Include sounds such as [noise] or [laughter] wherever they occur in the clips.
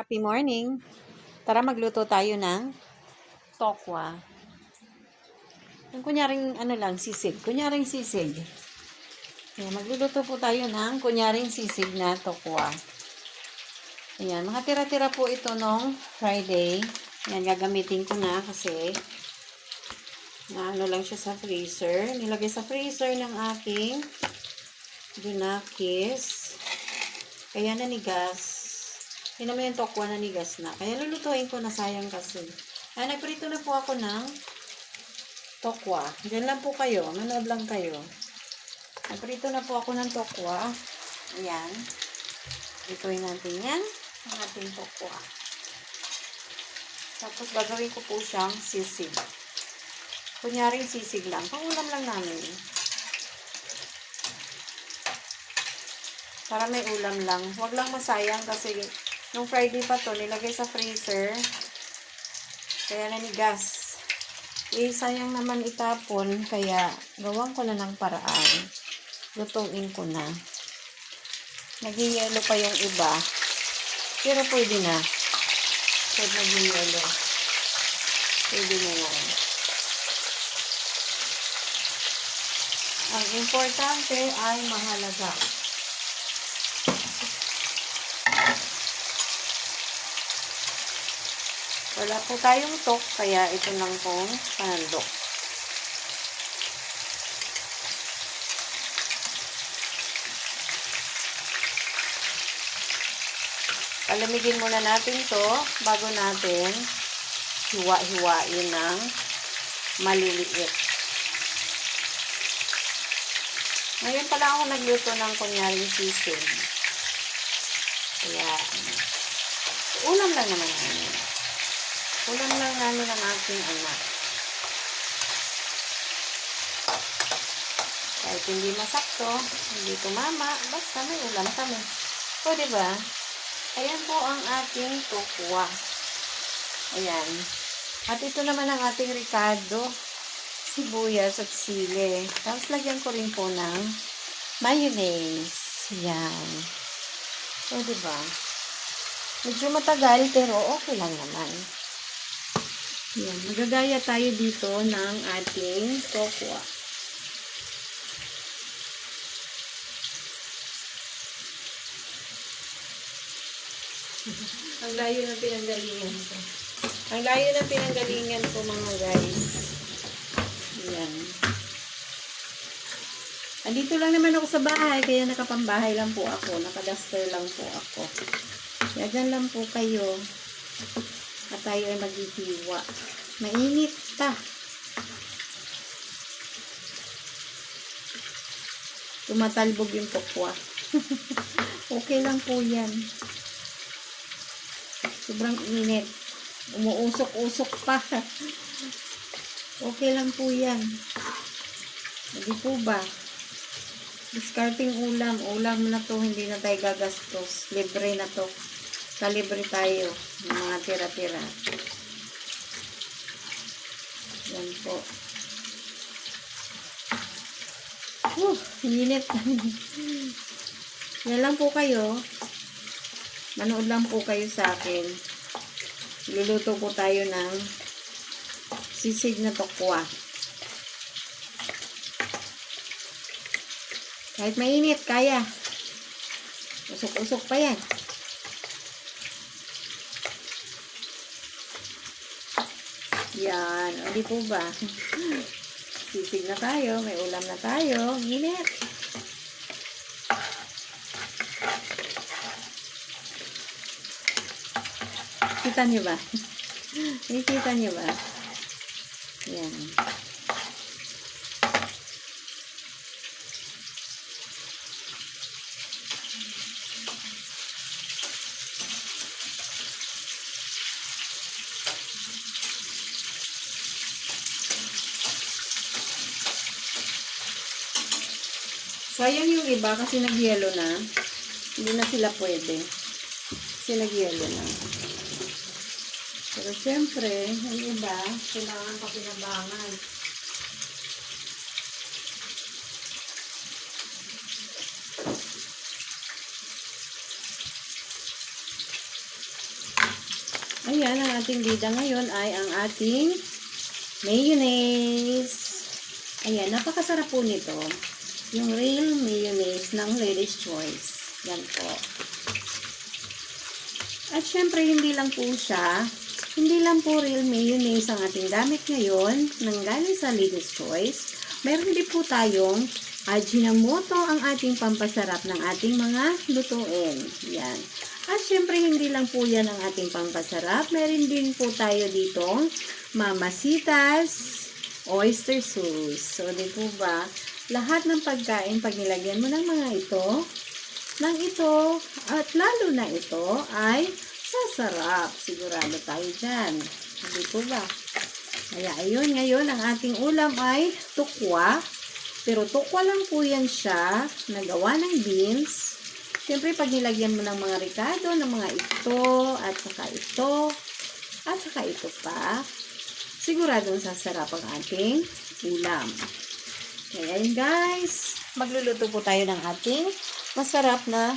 Happy morning! Tara magluto tayo ng tokwa. Yung kunyaring ano lang, sisig. Kunyaring sisig. Ayan, magluluto po tayo ng kunyaring sisig na tokwa. Ayan, mga tira-tira po ito nung Friday. Ayan, gagamitin ko na kasi na ano lang siya sa freezer. Nilagay sa freezer ng aking ginakis. Kaya nanigas. Yun naman yung tokwa na nigas na. Kaya lulutuin ko na sayang kasi. Ay, nagprito na po ako ng tokwa. Diyan lang po kayo. Manood lang kayo. Nagprito na po ako ng tokwa. Ayan. Prituin natin yan. Ang ating tokwa. Tapos gagawin ko po siyang sisig. Kunyaring sisig lang. Pangulam lang namin. Para may ulam lang. Huwag lang masayang kasi nung Friday pa to, nilagay sa freezer. Kaya nanigas. Eh, sayang naman itapon. Kaya, gawan ko na ng paraan. Lutuin ko na. Nag-yellow pa yung iba. Pero pwede na. Pwede nag-yellow. Pwede na yan. Ang importante ay mahalaga. Wala po tayong tok, kaya ito lang pong panandok. Palamigin muna natin to bago natin hiwa-hiwain ng maliliit. Ngayon pala ako nagluto ng kunyaring sisig. Kaya, ulam lang naman namin. Ulam lang namin ang aking anak. Kahit hindi masakto, hindi tumama, basta may ulam kami. O, diba? Ayan po ang ating tukwa. Ayan. At ito naman ang ating ricado, sibuyas at sili. Tapos lagyan ko rin po ng mayonnaise. Ayan. O, diba? Medyo matagal, pero okay lang naman. Yan, magagaya tayo dito ng ating tokwa. Ang layo ng pinanggalingan ko. Ang layo ng pinanggalingan ko mga guys. Yan. Andito lang naman ako sa bahay, kaya nakapambahay lang po ako. Nakaduster lang po ako. Kaya dyan lang po kayo. At tayo ay maghihiwa. Mainit pa. Tumatalbog yung tokwa. [laughs] okay lang po yan. Sobrang init. Umuusok-usok pa. [laughs] okay lang po yan. Hindi po ba? Discarding ulam. Ulam na to. Hindi na tayo gagastos. Libre na to. Kalibre tayo. Ng mga tira-tira. Yan po. Uh, init. Yan lang po kayo. Manood lang po kayo sa akin. Luluto po tayo ng sisig na tokwa. Kahit mainit, kaya. Usok-usok pa yan. Yan. O, di po ba? Sisig na tayo. May ulam na tayo. Init. Kita niyo ba? [laughs] Nakikita niyo ba? Yan. Sayang yung iba kasi nagyelo na. Hindi na sila pwede. Kasi nagyelo na. Pero syempre, yung iba, kailangan pa pinabangan. Ayan, ang ating bida ngayon ay ang ating mayonnaise. Ayan, napakasarap po nito. Yung real mayonnaise ng Lady's Choice. Yan po. At syempre, hindi lang po siya, hindi lang po real mayonnaise ang ating gamit ngayon nang galing sa Lady's Choice. Meron din po tayong Ajinomoto ang ating pampasarap ng ating mga lutuin. Yan. At syempre, hindi lang po yan ang ating pampasarap. Meron din po tayo dito mamasitas, oyster sauce. So, di po ba, lahat ng pagkain, pag nilagyan mo ng mga ito, ng ito, at lalo na ito, ay sasarap. Sigurado tayo dyan. Hindi po ba? Kaya ayun, ngayon ang ating ulam ay tukwa. Pero tukwa lang po yan siya, nagawa ng beans. Siyempre, pag nilagyan mo ng mga ricado, ng mga ito, at saka ito, at saka ito pa, siguradong sasarap ang ating ulam. Kaya yun guys, magluluto po tayo ng ating masarap na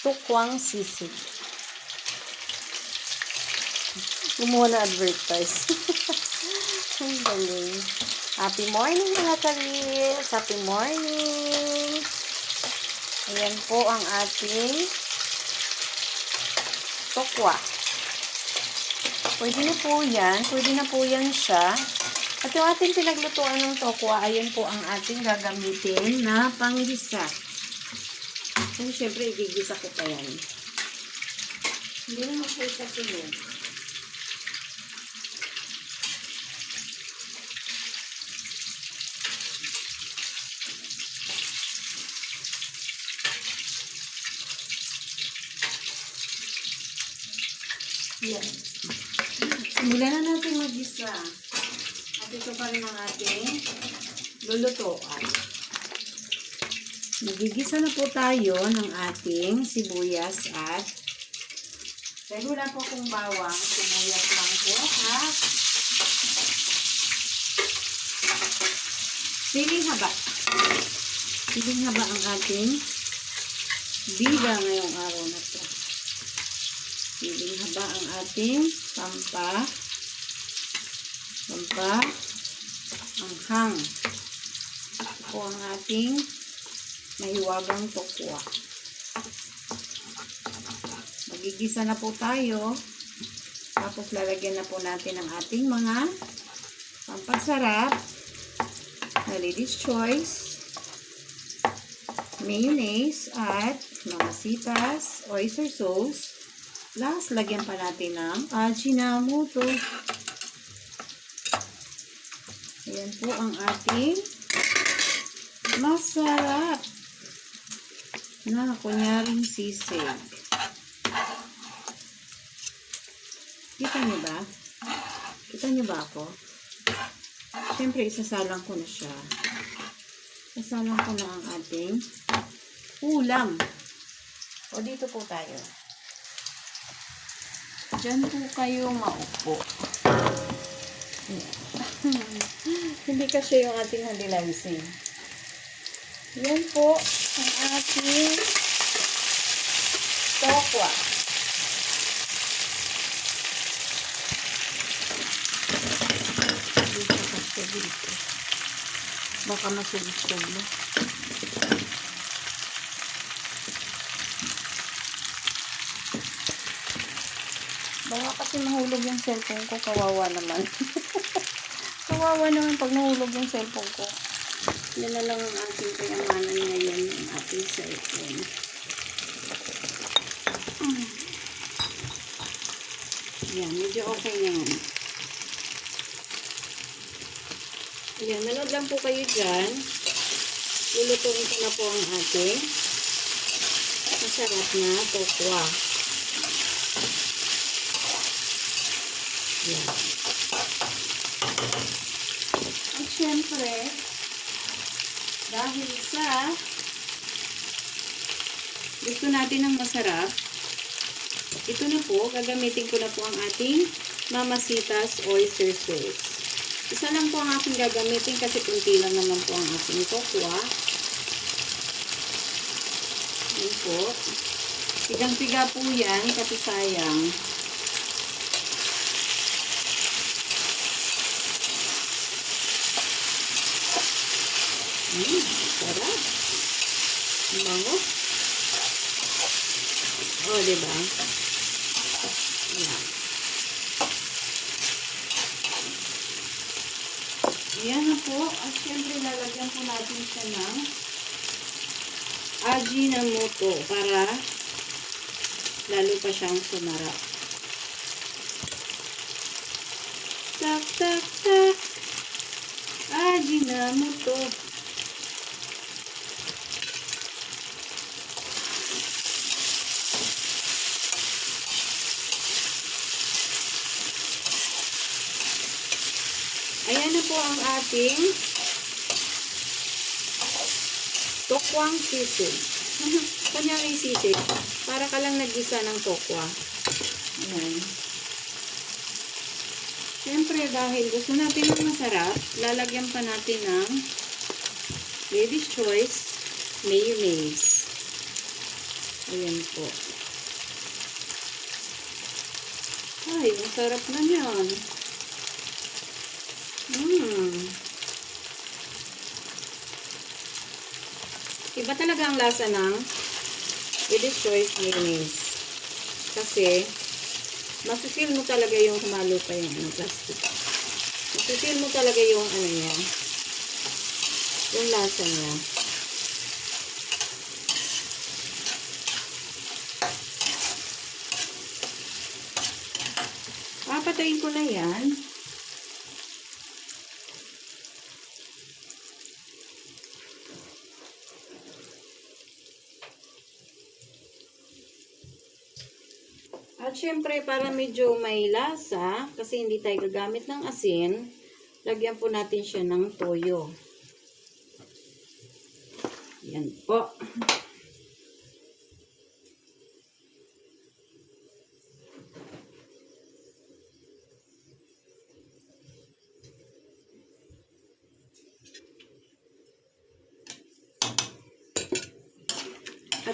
tukwang sisig. Gumawa na advertise. [laughs] Ang galing. Happy morning mga kalis. Happy morning. Ayan po ang ating tokwa. Pwede na po yan. Pwede na po yan siya. At yung ating pinaglutuan ng tokwa, ayan po ang ating gagamitin na panggisa. And syempre, igigisa ko pa yan. Hindi naman po siya sunod. Yan. Simulan na natin mag-isa. Ito pa rin ang ating lulutuan. Magigisa na po tayo ng ating sibuyas at dahil wala po akong bawang, sibuyas lang po at siling haba. Siling haba ang ating bida ngayong araw na to. Siling haba ang ating pampa pampa anghang. Ito ang ating mahiwagang tokwa. Magigisa na po tayo. Tapos lalagyan na po natin ang ating mga pampasarap na Lady's Choice, mayonnaise at mga sitas, oyster sauce. Last, lagyan pa natin ng ajinomoto. Ayan po ang ating masarap na kunyaring sisig. Kita niyo ba? Kita niyo ba ako? Siyempre, isasalang ko na siya. Isasalang ko na ang ating ulam. O, dito po tayo. Diyan po kayo maupo. Hindi kasi yung ating hadilansing. Yan po ang ating tokwa. Dito kasi dito. Baka masulit-sulo. Baka kasi mahulog yung cellphone ko, kawawa naman. [laughs] kawawa naman pag nahulog yung cellphone ko. Yan na lang ang ating kayamanan ngayon, ang ating cellphone. Mm. Yan, medyo okay na yan. Ayan, manood lang po kayo dyan. Lulutuin ko na po ang ating masarap na tokwa. Yan. At syempre, dahil sa gusto natin ng masarap, ito na po, gagamitin ko na po ang ating Mamasitas Oyster Sauce. Isa lang po ang aking gagamitin kasi kunti lang naman po ang ating tokwa. Yan po. Pigang-piga po yan kasi sayang. Hmm, sarap. Bango. Oh, diba? Ayan. Ayan na po. At syempre, lalagyan po natin siya ng ajinomoto para lalo pa siyang sumarap. Tak, tak, tak. Ajinomoto. Ajinomoto. Ang ating tokwang sisig. [laughs] Kunyari sisig, para ka lang nag-isa ng tokwa. Ayan. Siyempre, dahil gusto natin ng masarap, lalagyan pa natin ng Lady's Choice Mayonnaise. Ayan po. Ay, ang sarap na yan. Mmm. Iba talaga ang lasa ng Lady's Choice Mayonnaise. Kasi, masifeel mo talaga yung humalo pa yung ano, plastic. Masifeel mo talaga yung ano niya. Yung lasa niya. Papatayin ko na yan. At syempre, para medyo may lasa, kasi hindi tayo gagamit ng asin, lagyan po natin siya ng toyo. Yan po.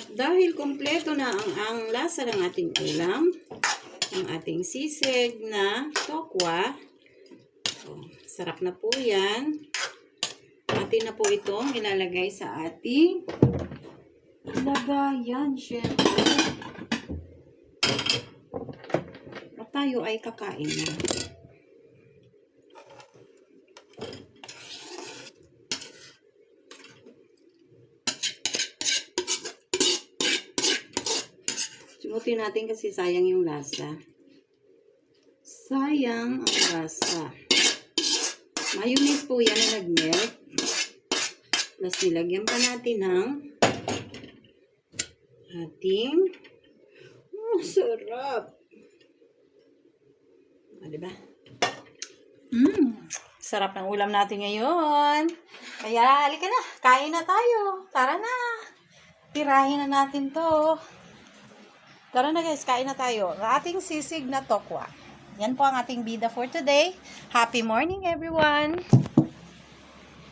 At dahil kumpleto na ang, ang lasa ng ating ulam, ang ating sisig na tokwa, oh, sarap na po yan. Atin na po itong ilalagay sa ating lagayan, syempre. At tayo ay kakain na. Simutin natin kasi sayang yung lasa. Sayang ang lasa. Mayonnaise po yan na nag-melt. Tapos nilagyan pa natin ng ating oh, sarap. O, diba? Mmm, sarap ng ulam natin ngayon. Kaya, halika na. Kain na tayo. Tara na. Tirahin na natin to. Tara na guys, kain na tayo. Ang ating sisig na tokwa. Yan po ang ating bida for today. Happy morning everyone!